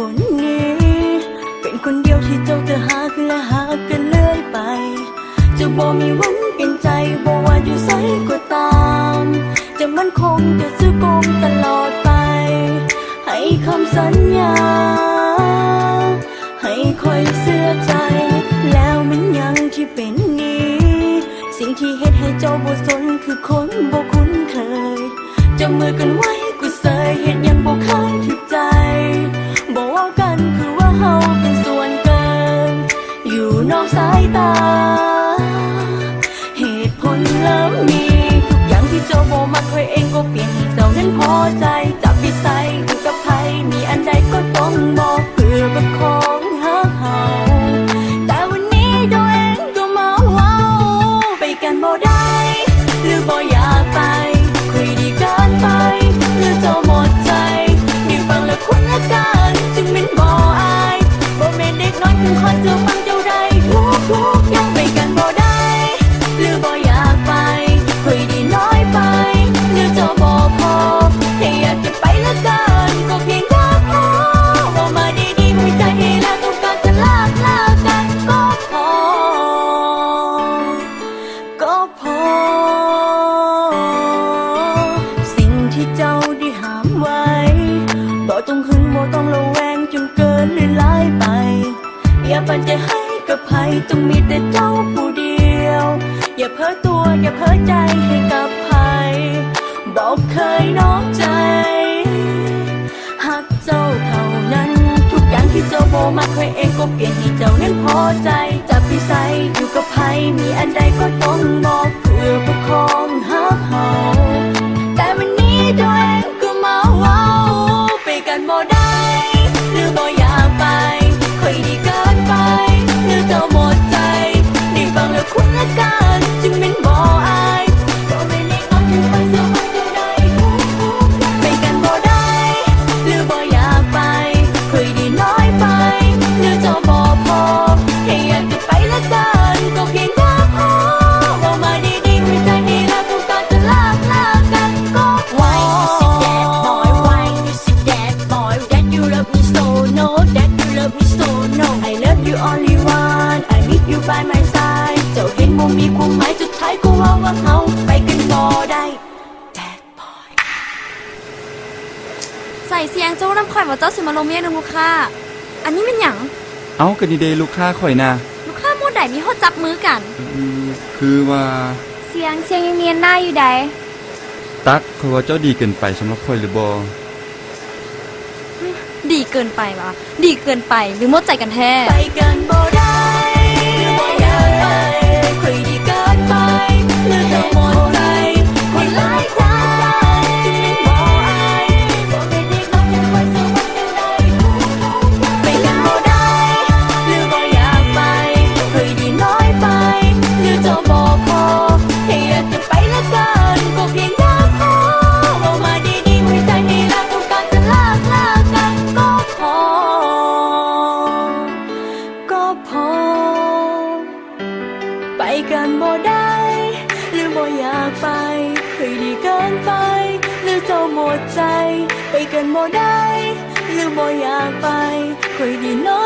คนนี้ เป็นคนเดียวที่เจ้าจะหาและหากันเรื่อยไป จะบ่มีวันเปลี่ยนใจบ่ว่าอยู่ไสก็ตาม จะมันคงจะซื้อกงตลอดไป ให้คำสัญญา ให้คอยเสื้อใจ แล้วมันยังที่เป็นนี้ สิ่งที่เฮ็ดให้เจ้าบ่สนคือคนบ่คุ้นเคยจับมือกันไว้กูเสยเฮ็ดหยังบ่เคย นอกสายตา เหตุผลเริ่มมีทุกอย่างที่เจ้าโบมาเคยเองก็เปลี่ยนให้เจ้านั้นพอใจจับวิสัยอยู่กับใครมีอันใดก็ต้องบอกเพื่อประคอง ต้องระแวงจนเกินหรือลายไป อย่าปันใจให้กับใครต้องมีแต่เจ้าผู้เดียว อย่าเพ้อตัวอย่าเพ้อใจให้กับใครบอกเคยนอกใจหากเจ้าเท่านั้น ทุกอย่างที่เจ้าโบมาเคยเองก็เปลี่ยนให้เจ้านั้นพอใจจับพิสัยอยู่กับใครมีอันใดก็ต้องบอกเพื่อประคอง by my side เจ้าเห็นมุมมีความหมายสุดท้ายก็ว่าว่าเฮาไปกันบ่ได้ Bad boy ใส่เสียงเจ้าน้ำข่อยว่าเจ้าสิมาลงเมียหนึงลูกค้า อันนี้เป็นหยังเอากันดีเดลูกค้าข่อยนะลูกค้าหมู่ใดมีฮอดจับมือกัน อืมคือว่า เสียงเสียงยังเนียนหน้าอยู่ใดตักข่อยว่าเจ้าดีเกินไปสำหรับข่อยหรือบ่ดีเกินไปวะดีเกินไปหรือหมดใจกันแท้ ไปกันบ่ได้ากไป เคยดีเกินไป หรือเจ้าหมดใจ ไปกันบ่ได้ หรือบ่อยากไป เคยดีน้อย